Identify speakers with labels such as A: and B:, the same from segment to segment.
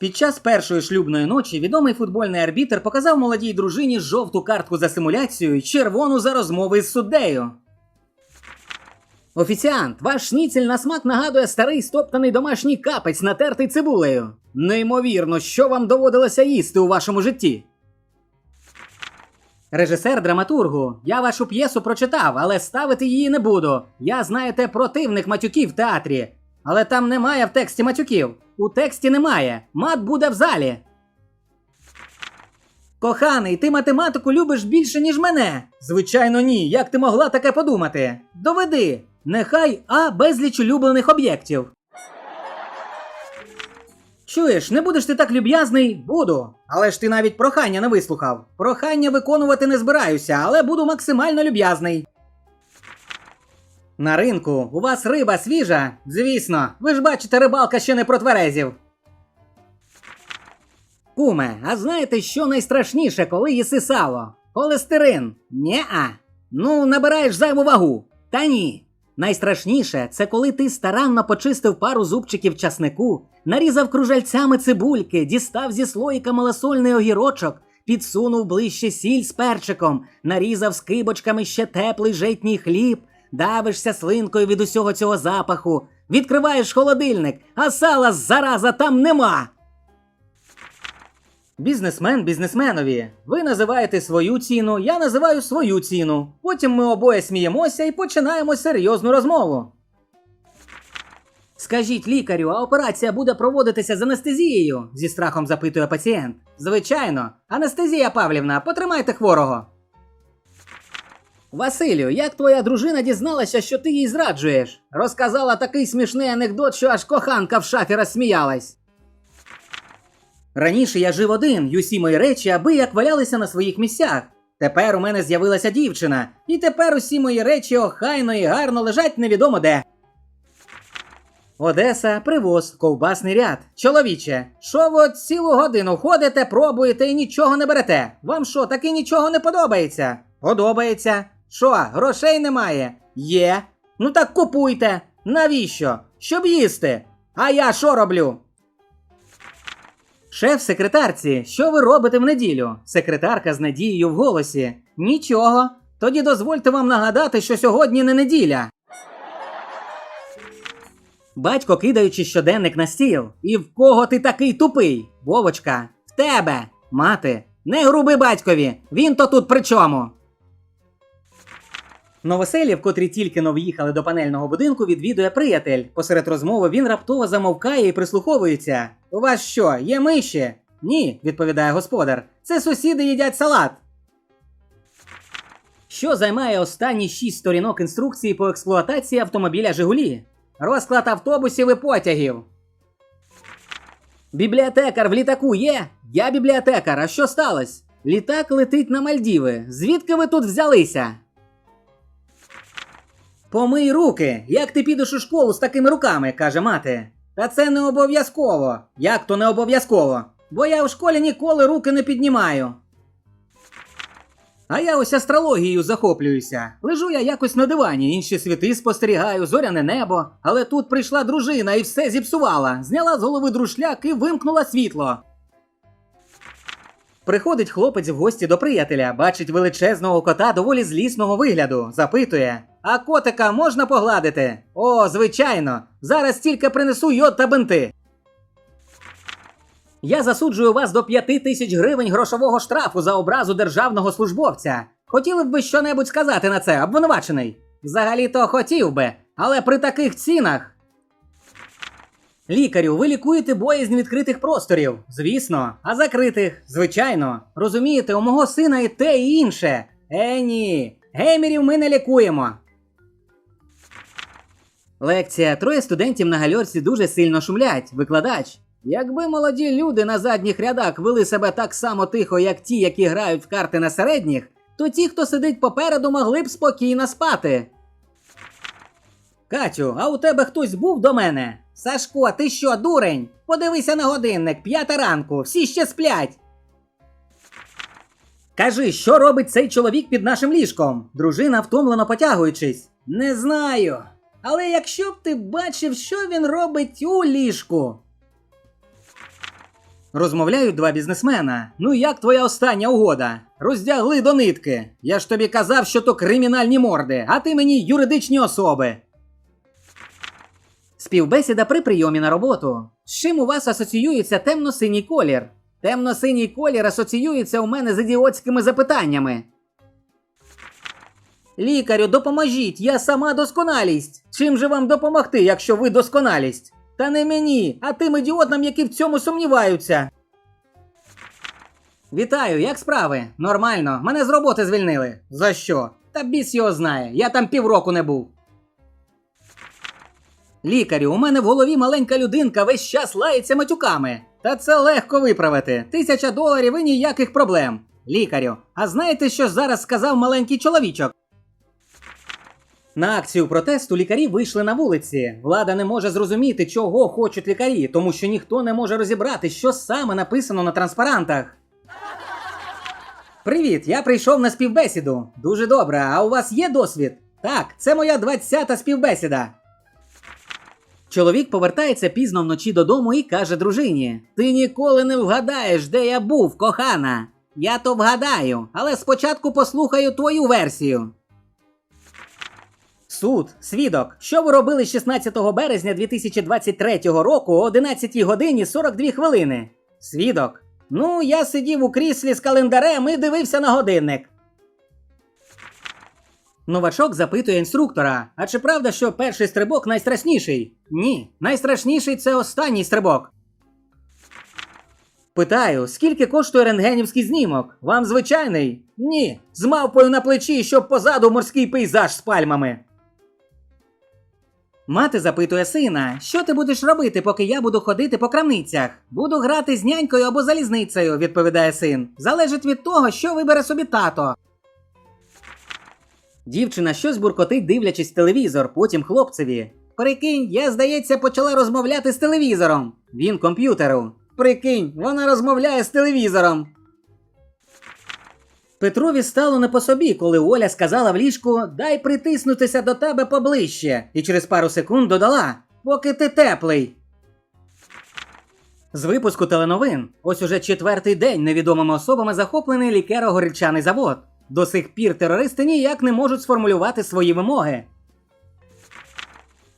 A: Під час першої шлюбної ночі відомий футбольний арбітр показав молодій дружині жовту картку за симуляцію і червону за розмови з суддею. Офіціант, ваш шніцель на смак нагадує старий стоптаний домашній капець, натертий цибулею. Неймовірно, що вам доводилося їсти у вашому житті. Режисер драматургу, я вашу п'єсу прочитав, але ставити її не буду. Я, знаєте, противник матюків в театрі. Але там немає в тексті матюків. У тексті немає. Мат буде в залі. Коханий, ти математику любиш більше, ніж мене. Звичайно, ні. Як ти могла таке подумати? Доведи. Нехай А безліч улюблених об'єктів. Чуєш, не будеш ти так люб'язний? Буду. Але ж ти навіть прохання не вислухав. Прохання виконувати не збираюся, але буду максимально люб'язний. На ринку у вас риба свіжа? Звісно, ви ж бачите, рибалка ще не протверезів. Куме, а знаєте, що найстрашніше, коли їси сало? Холестерин? Нє-а. Ну, набираєш зайву вагу. Та ні. Найстрашніше це коли ти старанно почистив пару зубчиків часнику, нарізав кружальцями цибульки, дістав зі слоїка малосольний огірочок, підсунув ближче сіль з перчиком, нарізав скибочками ще теплий житній хліб, давишся слинкою від усього цього запаху, відкриваєш холодильник, а сала зараза там нема. Бізнесмен бізнесменові. Ви називаєте свою ціну, я називаю свою ціну. Потім ми обоє сміємося і починаємо серйозну розмову. Скажіть лікарю, а операція буде проводитися з анестезією? зі страхом запитує пацієнт. Звичайно, анестезія Павлівна, потримайте хворого. Василю, як твоя дружина дізналася, що ти їй зраджуєш? Розказала такий смішний анекдот, що аж коханка в шафі розсміялась. Раніше я жив один, й усі мої речі аби як валялися на своїх місцях. Тепер у мене з'явилася дівчина, і тепер усі мої речі охайно і гарно лежать невідомо де. Одеса, привоз, ковбасний ряд. Чоловіче, що ви от цілу годину ходите, пробуєте і нічого не берете? Вам що, таки нічого не подобається? Подобається. Що, грошей немає? Є. Ну так купуйте. Навіщо? Щоб їсти. А я що роблю? Шеф секретарці, що ви робите в неділю? Секретарка з надією в голосі. Нічого. Тоді дозвольте вам нагадати, що сьогодні не неділя. Батько кидаючи щоденник на стіл. І в кого ти такий тупий? Вовочка, в тебе, мати. Не груби батькові. Він то тут при чому? Новоселів, котрі тільки но в'їхали до панельного будинку, відвідує приятель. Посеред розмови він раптово замовкає і прислуховується. У вас що, є миші? Ні, відповідає господар. Це сусіди їдять салат. Що займає останні шість сторінок інструкції по експлуатації автомобіля Жигулі? Розклад автобусів і потягів. Бібліотекар в літаку є? Я бібліотекар, а що сталося? Літак летить на Мальдіви. Звідки ви тут взялися? Помий руки, як ти підеш у школу з такими руками, каже мати. Та це не обов'язково. Як то не обов'язково? Бо я в школі ніколи руки не піднімаю. А я ось астрологією захоплююся. Лежу я якось на дивані, інші світи спостерігаю, зоряне небо. Але тут прийшла дружина і все зіпсувала. Зняла з голови друшляк і вимкнула світло. Приходить хлопець в гості до приятеля, бачить величезного кота доволі злісного вигляду, запитує: А котика можна погладити? О, звичайно, зараз тільки принесу йод та бинти. Я засуджую вас до п'яти тисяч гривень грошового штрафу за образу державного службовця. Хотіли б ви щонебудь сказати на це, обвинувачений? Взагалі-то хотів би, але при таких цінах. Лікарю, ви лікуєте боязнь відкритих просторів. Звісно, а закритих, звичайно. Розумієте, у мого сина і те, і інше. Е, ні. Геймерів ми не лікуємо. Лекція. Троє студентів на гальорці дуже сильно шумлять. Викладач. Якби молоді люди на задніх рядах вели себе так само тихо, як ті, які грають в карти на середніх, то ті, хто сидить попереду, могли б спокійно спати. Катю, а у тебе хтось був до мене? Сашко, ти що, дурень? Подивися на годинник, п'ята ранку, всі ще сплять. Кажи, що робить цей чоловік під нашим ліжком? Дружина втомлено потягуючись. Не знаю. Але якщо б ти бачив, що він робить у ліжку. Розмовляють два бізнесмена. Ну як твоя остання угода? Роздягли до нитки. Я ж тобі казав, що то кримінальні морди, а ти мені юридичні особи. Співбесіда при прийомі на роботу. З чим у вас асоціюється темно-синій колір? Темно-синій колір асоціюється у мене з ідіотськими запитаннями. Лікарю, допоможіть, я сама досконалість. Чим же вам допомогти, якщо ви досконалість? Та не мені, а тим ідіотам, які в цьому сумніваються. Вітаю, як справи? Нормально. Мене з роботи звільнили. За що? Та біс його знає. Я там півроку не був. Лікарю, у мене в голові маленька людинка весь час лається матюками. Та це легко виправити. Тисяча доларів і ніяких проблем. Лікарю, а знаєте, що зараз сказав маленький чоловічок? На акцію протесту лікарі вийшли на вулиці. Влада не може зрозуміти, чого хочуть лікарі, тому що ніхто не може розібрати, що саме написано на транспарантах. Привіт, я прийшов на співбесіду. Дуже добре. А у вас є досвід? Так, це моя 20-та співбесіда. Чоловік повертається пізно вночі додому і каже дружині: Ти ніколи не вгадаєш, де я був, кохана. Я то вгадаю, але спочатку послухаю твою версію. Суд, свідок, що ви робили 16 березня 2023 року о 11 годині 42 хвилини? Свідок. Ну, я сидів у кріслі з календарем і дивився на годинник. Новачок запитує інструктора: а чи правда, що перший стрибок найстрашніший? Ні, найстрашніший це останній стрибок. Питаю, скільки коштує рентгенівський знімок? Вам звичайний? Ні. З мавпою на плечі, щоб позаду морський пейзаж з пальмами. Мати запитує сина, що ти будеш робити, поки я буду ходити по крамницях? Буду грати з нянькою або залізницею, відповідає син. Залежить від того, що вибере собі тато. Дівчина щось буркотить, дивлячись телевізор, потім хлопцеві. Прикинь, я, здається, почала розмовляти з телевізором. Він комп'ютеру. Прикинь, вона розмовляє з телевізором. Петрові стало не по собі, коли Оля сказала в ліжку дай притиснутися до тебе поближче, і через пару секунд додала поки ти теплий. З випуску теленовин ось уже четвертий день невідомими особами захоплений лікеро-горільчаний завод. До сих пір терористи ніяк не можуть сформулювати свої вимоги.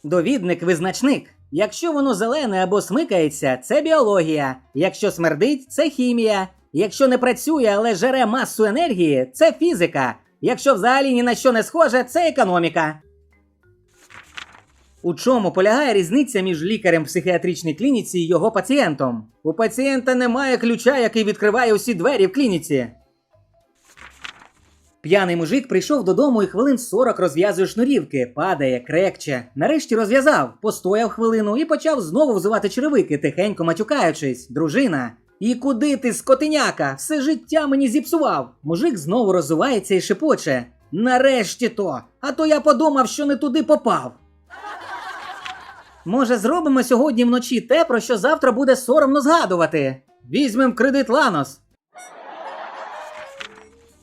A: Довідник визначник. Якщо воно зелене або смикається, це біологія. Якщо смердить, це хімія. Якщо не працює, але жере масу енергії, це фізика. Якщо взагалі ні на що не схоже, це економіка. У чому полягає різниця між лікарем в психіатричній клініці і його пацієнтом? У пацієнта немає ключа, який відкриває усі двері в клініці. П'яний мужик прийшов додому і хвилин 40 розв'язує шнурівки, падає, крекче. Нарешті розв'язав, постояв хвилину і почав знову взувати черевики, тихенько матюкаючись. Дружина. І куди ти, скотиняка? Все життя мені зіпсував. Мужик знову розувається і шепоче. Нарешті то, а то я подумав, що не туди попав. Може, зробимо сьогодні вночі те, про що завтра буде соромно згадувати. Візьмем кредит Ланос.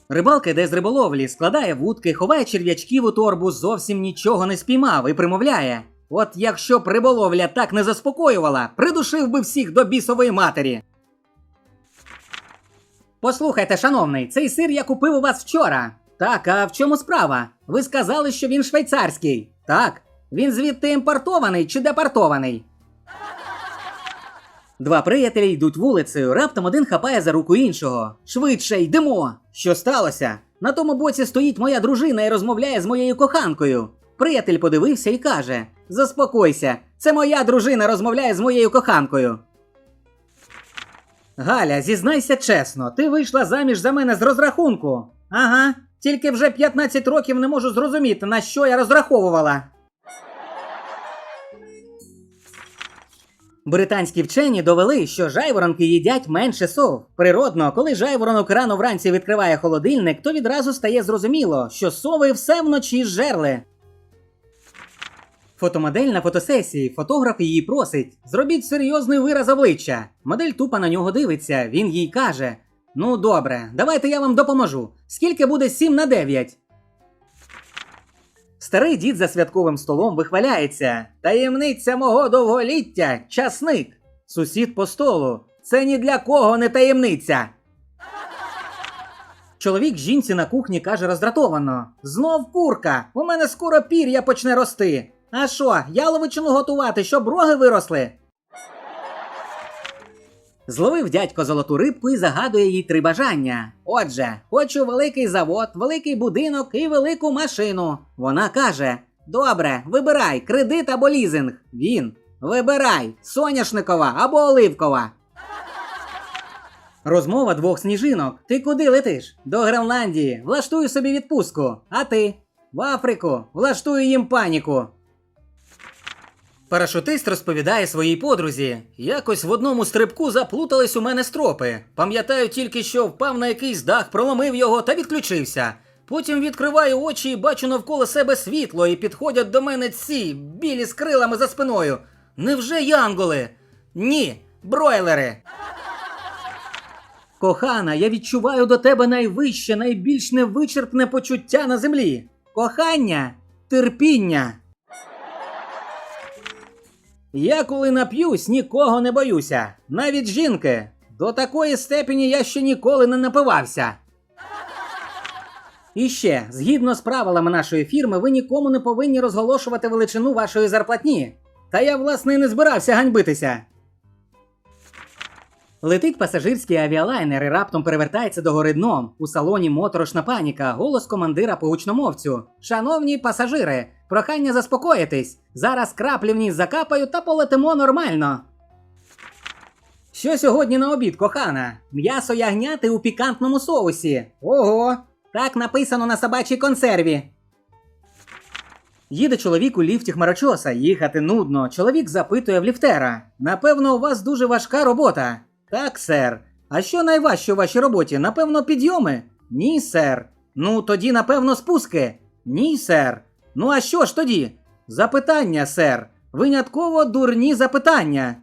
A: Рибалка йде з риболовлі, складає вудки, ховає черв'ячків у торбу, зовсім нічого не спіймав і примовляє. От якщо б риболовля так не заспокоювала, придушив би всіх до бісової матері. Послухайте, шановний, цей сир я купив у вас вчора. Так, а в чому справа? Ви сказали, що він швейцарський. Так. Він звідти імпортований чи депортований? Два приятелі йдуть вулицею, раптом один хапає за руку іншого. Швидше йдемо. Що сталося? На тому боці стоїть моя дружина і розмовляє з моєю коханкою. Приятель подивився і каже: Заспокойся, це моя дружина розмовляє з моєю коханкою. Галя, зізнайся чесно, ти вийшла заміж за мене з розрахунку. Ага, тільки вже 15 років не можу зрозуміти, на що я розраховувала. Британські вчені довели, що жайворонки їдять менше сов. Природно, коли жайворонок рано вранці відкриває холодильник, то відразу стає зрозуміло, що сови все вночі жерли. Фотомодель на фотосесії, фотограф її просить: зробіть серйозний вираз обличчя. Модель тупо на нього дивиться, він їй каже: Ну добре, давайте я вам допоможу. Скільки буде 7 на 9? Старий дід за святковим столом вихваляється. Таємниця мого довголіття часник. Сусід по столу. це ні для кого не таємниця. Чоловік жінці на кухні каже роздратовано: Знов курка, у мене скоро пір'я почне рости. А що, яловичину готувати, щоб роги виросли? Зловив дядько золоту рибку і загадує їй три бажання. Отже, хочу великий завод, великий будинок і велику машину. Вона каже: Добре, вибирай кредит або лізинг. Він вибирай соняшникова або оливкова. Розмова двох сніжинок. Ти куди летиш? До Гренландії. Влаштую собі відпустку. А ти? В Африку. Влаштую їм паніку. Парашутист розповідає своїй подрузі. Якось в одному стрибку заплутались у мене стропи. Пам'ятаю тільки, що впав на якийсь дах, проломив його та відключився. Потім відкриваю очі і бачу навколо себе світло, і підходять до мене ці білі з крилами за спиною. Невже янголи? Ні, бройлери. Кохана, я відчуваю до тебе найвище, найбільш невичерпне почуття на землі. Кохання, терпіння. Я коли нап'юсь, нікого не боюся, навіть жінки. До такої степені я ще ніколи не напивався. І ще, згідно з правилами нашої фірми, ви нікому не повинні розголошувати величину вашої зарплатні. Та я, власне, і не збирався ганьбитися. Летить пасажирський авіалайнер і раптом перевертається до гори дном. У салоні моторошна паніка, голос командира по гучномовцю. Шановні пасажири, прохання заспокоїтись. Зараз краплі вниз закапаю та полетимо нормально. Що сьогодні на обід, кохана? М'ясо ягняти у пікантному соусі. Ого! Так написано на собачій консерві. Їде чоловік у ліфті хмарочоса, їхати нудно. Чоловік запитує в ліфтера: Напевно, у вас дуже важка робота. Так, сер. А що найважче у вашій роботі? Напевно, підйоми? Ні, сер. Ну, тоді, напевно, спуски. Ні, сер. Ну а що ж тоді? Запитання, сер. Винятково дурні запитання.